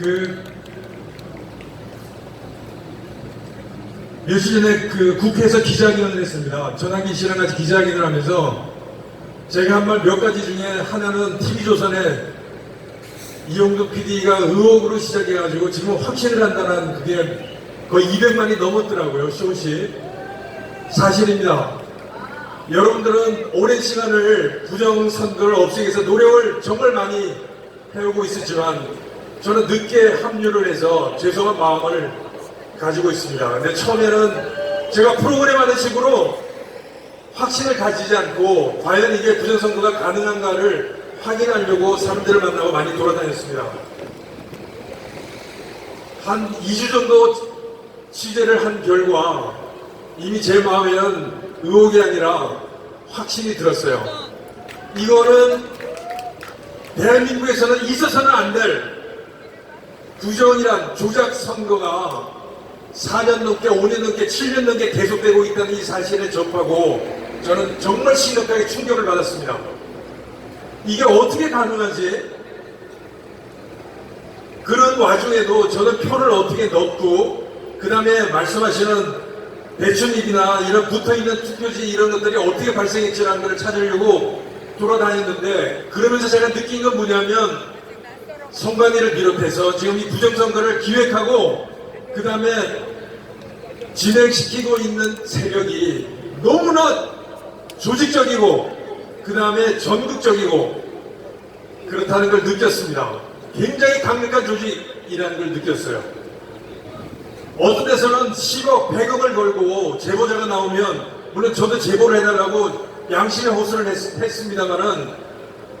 그 며칠 전에 그 국회에서 기자회견을 했습니다. 전화기 씨랑 같이 기자회견을 하면서 제가 한 말 몇 가지 중에 하나는 TV조선에 이용도 PD가 의혹으로 시작해가지고 지금 확신을 한다는 그게 거의 200만이 넘었더라고요, 쇼시. 사실입니다. 여러분들은 오랜 시간을 부정선거를 없애기 위해서 노력을 정말 많이 해오고 있었지만 저는 늦게 합류를 해서 죄송한 마음을 가지고 있습니다. 근데 처음에는 제가 프로그램 하는 식으로 확신을 가지지 않고 과연 이게 부정선거가 가능한가를 확인하려고 사람들을 만나고 많이 돌아다녔습니다. 한 2주 정도 취재를 한 결과 이미 제 마음에는 의혹이 아니라 확신이 들었어요. 이거는 대한민국에서는 있어서는 안 될 부정이란 조작 선거가 4년 넘게 5년 넘게 7년 넘게 계속되고 있다는 이 사실을 접하고 저는 정말 심각하게 충격을 받았습니다. 이게 어떻게 가능하지? 그런 와중에도 저는 표를 어떻게 넣고 그 다음에 말씀하시는 대출입이나 이런 붙어있는 투표지 이런 것들이 어떻게 발생했지라는 걸 찾으려고 돌아다녔는데 그러면서 제가 느낀 건 뭐냐면 선관위를 비롯해서 지금 이 부정선거를 기획하고 그 다음에 진행시키고 있는 세력이 너무나 조직적이고 그 다음에 전국적이고 그렇다는 걸 느꼈습니다. 굉장히 강력한 조직이라는 걸 느꼈어요. 어떤 데서는 10억, 100억을 걸고 제보자가 나오면 물론 저도 제보를 해달라고 양심의 호소를 했, 했습니다만은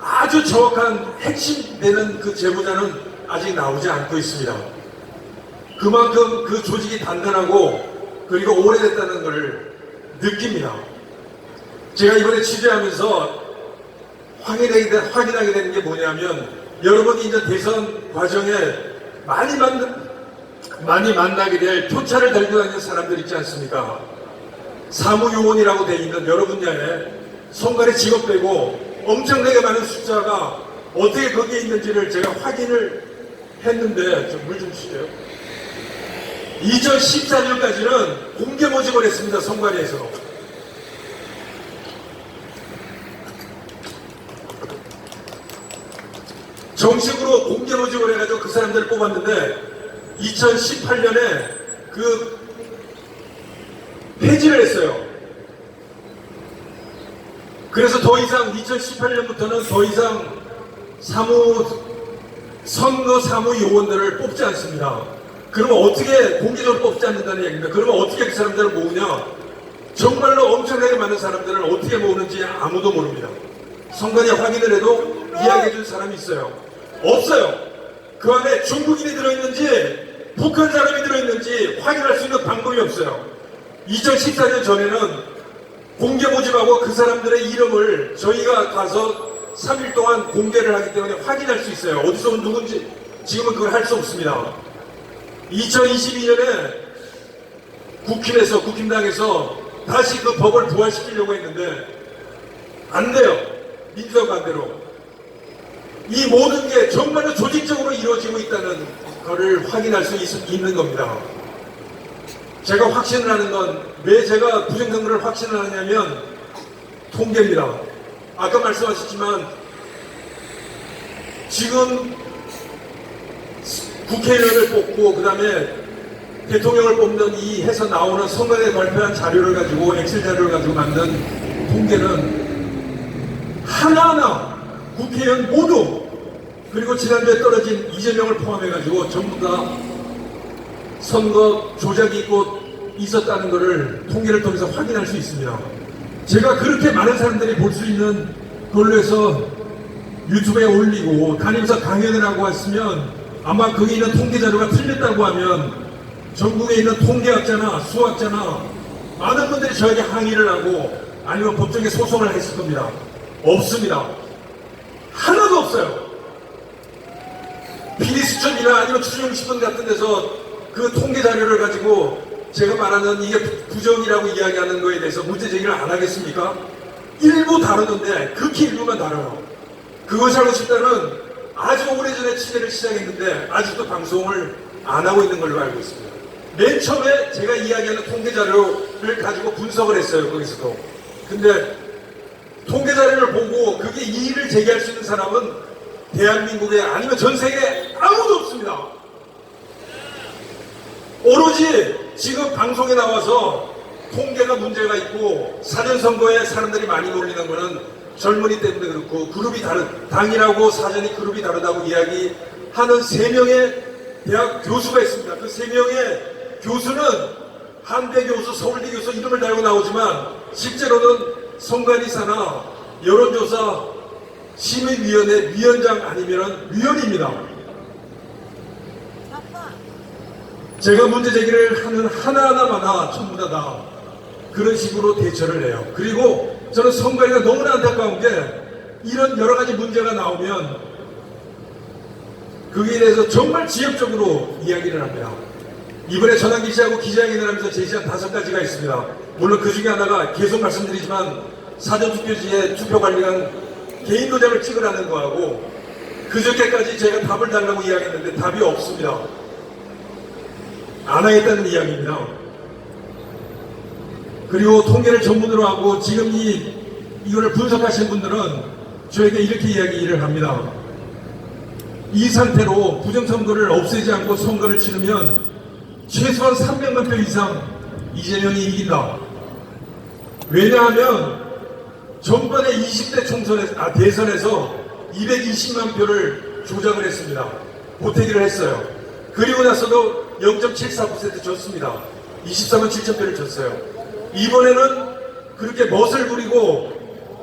아주 정확한 핵심 되는 그 제보자는 아직 나오지 않고 있습니다. 그만큼 그 조직이 단단하고 그리고 오래됐다는 걸 느낍니다. 제가 이번에 취재하면서 확인하게, 된- 확인하게 되는 게 뭐냐면 여러분이 이제 대선 과정에 많이 만나, 많이 만나게 될 표차를 들고 다니는 사람들 있지 않습니까? 사무요원이라고 돼 있는 여러 분야에 선관에 직업되고 엄청나게 많은 숫자가 어떻게 거기에 있는지를 제가 확인을 했는데 좀물좀 주세요. 2014년까지는 공개 모집을 했습니다. 선관위에서. 정식으로 공개 모집을 해가지고 그 사람들을 뽑았는데 2018년에 그 폐지를 했어요. 그래서 더 이상 2018년부터는 더 이상 사무 선거 사무 요원들을 뽑지 않습니다. 그러면 어떻게 공개적으로 뽑지 않는다는 얘기입니다. 그러면 어떻게 그 사람들을 모으냐? 정말로 엄청나게 많은 사람들을 어떻게 모으는지 아무도 모릅니다. 선관위 확인을 해도 이야기해 줄 사람이 있어요. 없어요. 그 안에 중국인이 들어있는지 북한 사람이 들어있는지 확인할 수 있는 방법이 없어요. 2014년 전에는 공개 모집하고 그 사람들의 이름을 저희가 가서 3일 동안 공개를 하기 때문에 확인할 수 있어요. 어디서 온 누군지 지금은 그걸 할 수 없습니다. 2022년에 국힘에서 국힘당에서 다시 그 법을 부활시키려고 했는데 안 돼요. 민주당 반대로. 이 모든 게 정말로 조직적으로 이루어지고 있다는 것을 확인할 수 있, 있는 겁니다. 제가 확신을 하는 건 왜 제가 부정선거를 확신을 하냐면 통계입니다. 아까 말씀하셨지만 지금 국회의원을 뽑고 그 다음에 대통령을 뽑는 이 해서 나오는 선관위에 발표한 자료를 가지고 엑셀 자료를 가지고 만든 통계는 하나하나 국회의원 모두 그리고 지난주에 떨어진 이재명을 포함해 가지고 전부 다 선거 조작이 있고 있었다는 것을 통계를 통해서 확인할 수 있습니다. 제가 그렇게 많은 사람들이 볼 수 있는 걸로 해서 유튜브에 올리고 다니면서 강연을 하고 왔으면 아마 거기 있는 통계 자료가 틀렸다고 하면 전국에 있는 통계학자나 수학자나 많은 분들이 저에게 항의를 하고 아니면 법정에 소송을 했을 겁니다. 없습니다. 하나도 없어요. 비리수첩이나 아니면 추정신문 같은 데서 그 통계 자료를 가지고 제가 말하는 이게 부정이라고 이야기하는 거에 대해서 문제 제기를 안 하겠습니까? 일부 다루는데 극히 일부만 다뤄요. 그것이 하고 싶다는 아주 오래전에 취재를 시작했는데 아직도 방송을 안 하고 있는 걸로 알고 있습니다. 맨 처음에 제가 이야기하는 통계 자료를 가지고 분석을 했어요. 거기서도. 근데 통계 자료를 보고 그게 이의를 제기할 수 있는 사람은 대한민국에 아니면 전 세계에 아무도 없습니다. 오로지 지금 방송에 나와서 통계가 문제가 있고 사전 선거에 사람들이 많이 몰리는 거는 젊은이 때문에 그렇고 그룹이 다른 당이라고 사전이 그룹이 다르다고 이야기하는 세 명의 대학 교수가 있습니다. 그 세 명의 교수는 한대 교수, 서울대 교수 이름을 달고 나오지만 실제로는 선관위사나 여론조사 심의위원회 위원장 아니면 위원입니다. 제가 문제 제기를 하는 하나하나마다 전부 다, 다 그런 식으로 대처를 해요. 그리고 저는 선관위가 너무나 안타까운 게 이런 여러 가지 문제가 나오면 거기에 대해서 정말 지역적으로 이야기를 합니다. 이번에 전환기 씨하고 기자회견을 하면서 제시한 다섯 가지가 있습니다. 물론 그 중에 하나가 계속 말씀드리지만 사전투표지에 투표 관리관 개인 도장을 찍으라는 거하고 그저께까지 제가 답을 달라고 이야기했는데 답이 없습니다. 안 하겠다는 이야기입니다. 그리고 통계를 전문으로 하고 지금 이, 이거를 분석하신 분들은 저에게 이렇게 이야기를 합니다. 이 상태로 부정선거를 없애지 않고 선거를 치르면 최소한 300만 표 이상 이재명이 이긴다. 왜냐하면 전번에 20대 총선에, 아, 대선에서 220만 표를 조작을 했습니다. 보태기를 했어요. 그리고 나서도 0.74% 졌습니다. 24만 7천 표를 졌어요. 이번에는 그렇게 멋을 부리고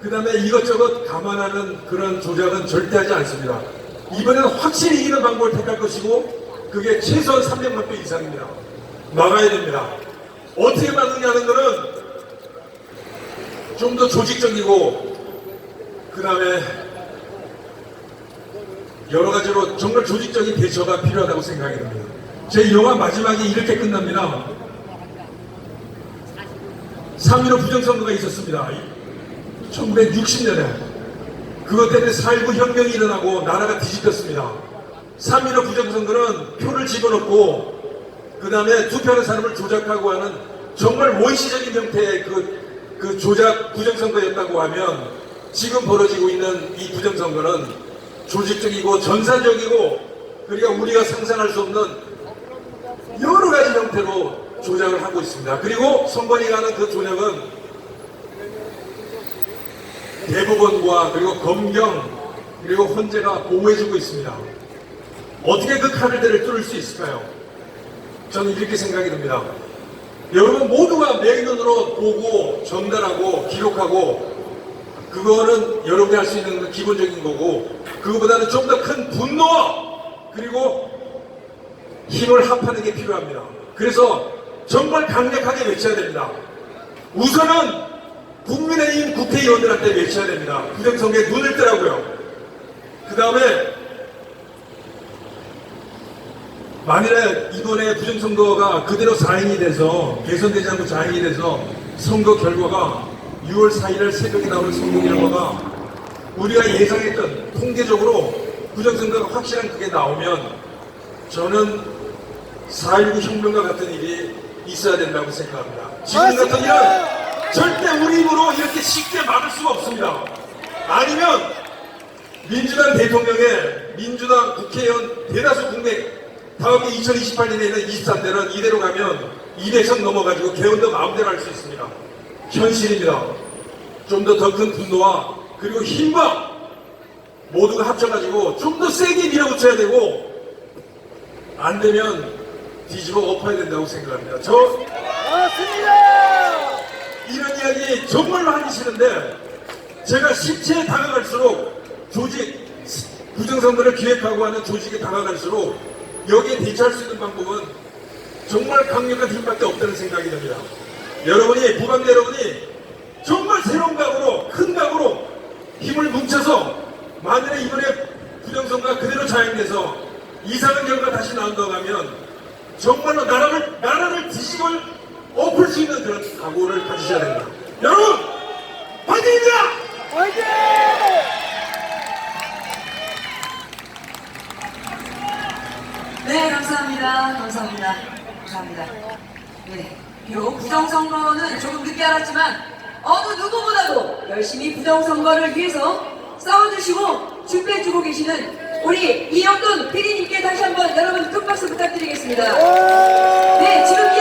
그 다음에 이것저것 감안하는 그런 조작은 절대 하지 않습니다. 이번에는 확실히 이기는 방법을 택할 것이고 그게 최소한 300만 표 이상입니다. 막아야 됩니다. 어떻게 막느냐는 거는 좀더 조직적이고 그 다음에 여러 가지로 정말 조직적인 대처가 필요하다고 생각이 듭니다. 제 영화 마지막이 이렇게 끝납니다. 3.15 부정선거가 있었습니다. 1960년에. 그것 때문에 4.19 혁명이 일어나고 나라가 뒤집혔습니다. 3.15 부정선거는 표를 집어넣고 그 다음에 투표하는 사람을 조작하고 하는 정말 원시적인 형태의 그, 그 조작 부정선거였다고 하면 지금 벌어지고 있는 이 부정선거는 조직적이고 전산적이고 그러니까 우리가 상상할 수 없는 여러 가지 형태로 조작을 하고 있습니다. 그리고 선관위가 하는 그 조작은 대법원과 그리고 검경 그리고 헌재가 보호해주고 있습니다. 어떻게 그 칼들을 뚫을 수 있을까요? 저는 이렇게 생각이 듭니다. 여러분 모두가 맹눈으로 보고 전달하고 기록하고 그거는 여러분이 할 수 있는 기본적인 거고 그거보다는 좀 더 큰 분노 그리고 힘을 합하는 게 필요합니다. 그래서 정말 강력하게 외쳐야 됩니다. 우선은 국민의힘 국회의원들한테 외쳐야 됩니다. 부정선거에 눈을 뜨라고요. 그 다음에 만일에 이번에 부정선거가 그대로 사행이 돼서 개선되지 않고 자행이 돼서 선거 결과가 6월 4일 새벽에 나오는 선거 결과가 우리가 예상했던 통계적으로 부정선거가 확실한 그게 나오면 저는 4.19 혁명과 같은 일이 있어야 된다고 생각합니다. 지금 같은 일은 절대 우리 힘으로 이렇게 쉽게 막을 수가 없습니다. 아니면 민주당 대통령의 민주당 국회의원 대다수 국내 다음에 2028년에는 23대는 이대로 가면 200석 넘어가지고 개헌도 마음대로 할 수 있습니다. 현실입니다. 좀 더 더 큰 분노와 그리고 힘과 모두가 합쳐가지고 좀 더 세게 밀어붙여야 되고 안 되면 뒤집어 엎어야 된다고 생각합니다. 저 맞습니다. 이런 이야기 정말로 하기 싫은데 제가 실체에 다가갈수록 조직 부정선거를 기획하고 하는 조직에 다가갈수록 여기에 대처할 수 있는 방법은 정말 강력한 힘밖에 없다는 생각이 듭니다. 여러분이 부방대 여러분이 정말 새로운 각오로 큰 각오로 힘을 뭉쳐서 만일에 이번에 부정선거가 그대로 자행돼서 이상한 결과가 다시 나온다고 하면 정말로 나라를 나라를 뒤집을 엎을 수 있는 그런 각오를 가지셔야 된다. 여러분 화이팅입니다. 화이팅! 네 감사합니다. 감사합니다. 감사합니다. 네 비록 부정선거는 조금 늦게 알았지만 어느 누구보다도 열심히 부정선거를 위해서 싸워주시고 준비해주고 계시는 우리 이영근 PD님께 다시 한번 여러분 큰 박수 부탁드리겠습니다. 네, 지금